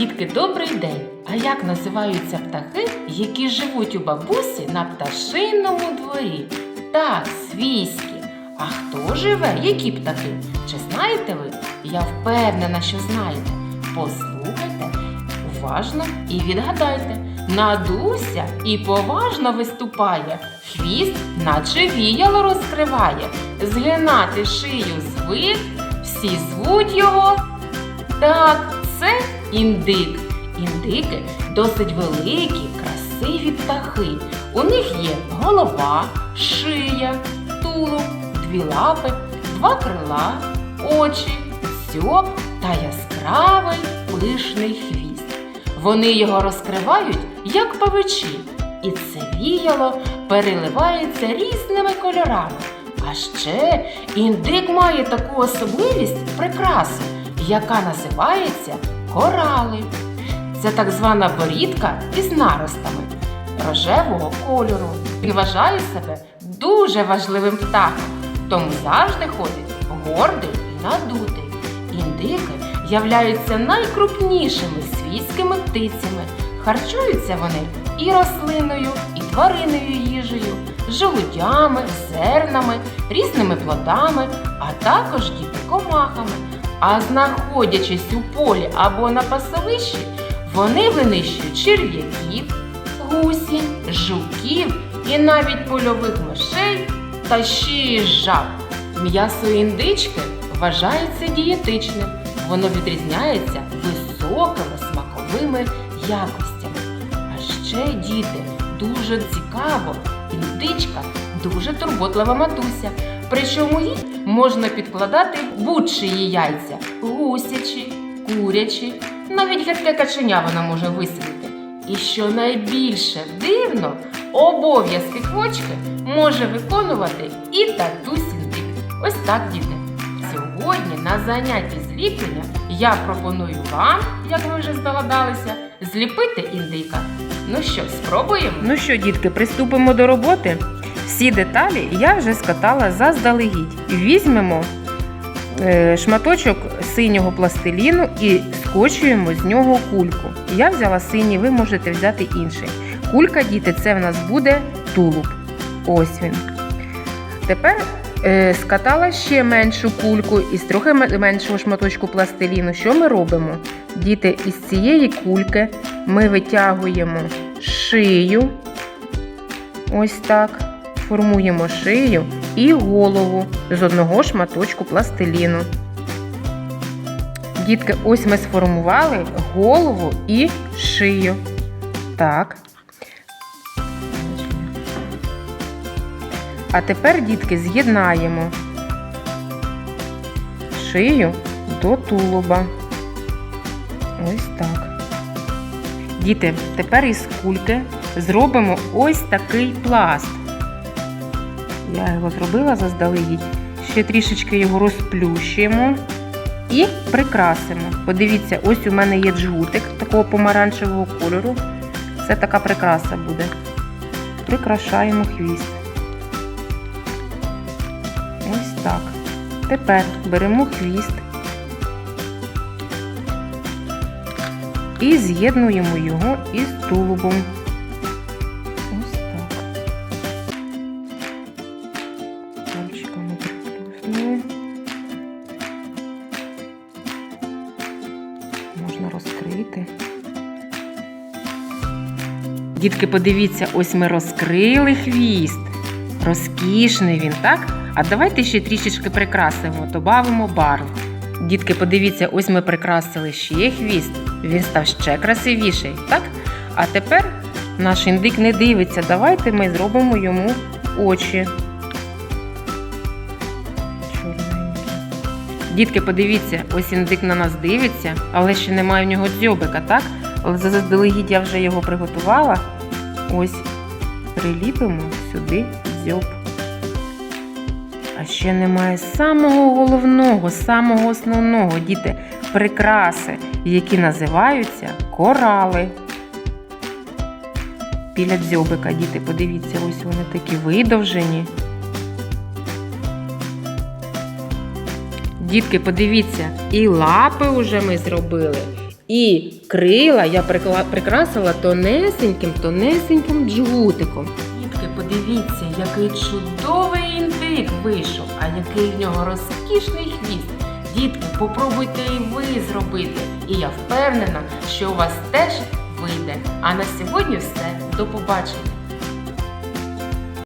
Дітки, добрий день! А як називаються птахи, які живуть у бабусі на пташиному дворі? Так, свійські. А хто живе? Які птахи? Чи знаєте ви? Я впевнена, що знаєте. Послухайте уважно і відгадайте. Надуся і поважно виступає, хвіст, наче віяло розкриває. Згинати шию звик, всі звуть його. Так, це індик. Індики досить великі, красиві птахи. У них є голова, шия, тулуб, дві лапи, два крила, очі, дзьоб та яскравий пишний хвіст. Вони його розкривають, як павичі, і це віяло переливається різними кольорами. А ще індик має таку особливість прикрасу, яка називається корали. Це так звана борідка із наростами рожевого кольору. Він вважає себе дуже важливим птахом, тому завжди ходить гордий і надутий. Індики являються найкрупнішими свійськими птицями. Харчуються вони і рослиною, і тваринною їжею, желудями, зернами, різними плодами, а також діти комахами. А знаходячись у полі або на пасовищі, вони винищують черв'яків, гусінь, жуків і навіть польових мишей та ще й жаб. М'ясо індички вважається дієтичним. Воно відрізняється високими смаковими якостями. А ще діти дуже цікаво, індичка дуже турботлива матуся. Причому їй можна підкладати будь-чиї яйця гусячі, курячі, навіть гидке каченя вона може висидіти. І що найбільше дивно, обов'язки квочки може виконувати і татусь індик. Ось так, діти. Сьогодні на занятті зліплення я пропоную вам, як ви вже здогадалися, зліпити індика. Ну що, спробуємо? Ну що, дітки, приступимо до роботи. Всі деталі я вже скатала заздалегідь. Візьмемо е, шматочок синього пластиліну і скочуємо з нього кульку. Я взяла синій, ви можете взяти інший. Кулька, діти, це в нас буде тулуб. Ось він. Тепер е, скатала ще меншу кульку із трохи меншого шматочку пластиліну. Що ми робимо? Діти, із цієї кульки ми витягуємо шию. Ось так. Формуємо шию і голову з одного шматочку пластиліну. Дітки, ось ми сформували голову і шию. Так. А тепер, дітки, з'єднаємо шию до тулуба. Ось так. Діти, тепер із кульки зробимо ось такий пласт. Я його зробила заздалегідь. Ще трішечки його розплющуємо і прикрасимо. Подивіться, ось у мене є джгутик такого помаранчевого кольору. Це така прикраса буде. Прикрашаємо хвіст. Ось так. Тепер беремо хвіст і з'єднуємо його із тулубом. Пальчиками приплюснули. Можна розкрити. Дітки, подивіться, ось ми розкрили хвіст. Розкішний він, так? А давайте ще трішечки прикрасимо, добавимо барв. Дітки, подивіться, ось ми прикрасили ще хвіст. Він став ще красивіший, так? А тепер наш індик не дивиться. Давайте ми зробимо йому очі. Дітки, подивіться, ось індик на нас дивиться, але ще немає в нього дзьобика, так? Але заздалегідь я вже його приготувала. Ось приліпимо сюди дзьоб. А ще немає самого головного, самого основного, діти, прикраси, які називаються корали. Біля дзьобика, діти, подивіться, ось вони такі видовжені. Дітки, подивіться, і лапи вже ми зробили, І крила я прикрасила тонесеньким, тонесеньким джгутиком. Дітки, подивіться, який чудовий індик вийшов, а який в нього розкішний хвіст. Дітки, попробуйте і ви зробити. І я впевнена, що у вас теж вийде. А на сьогодні все. До побачення!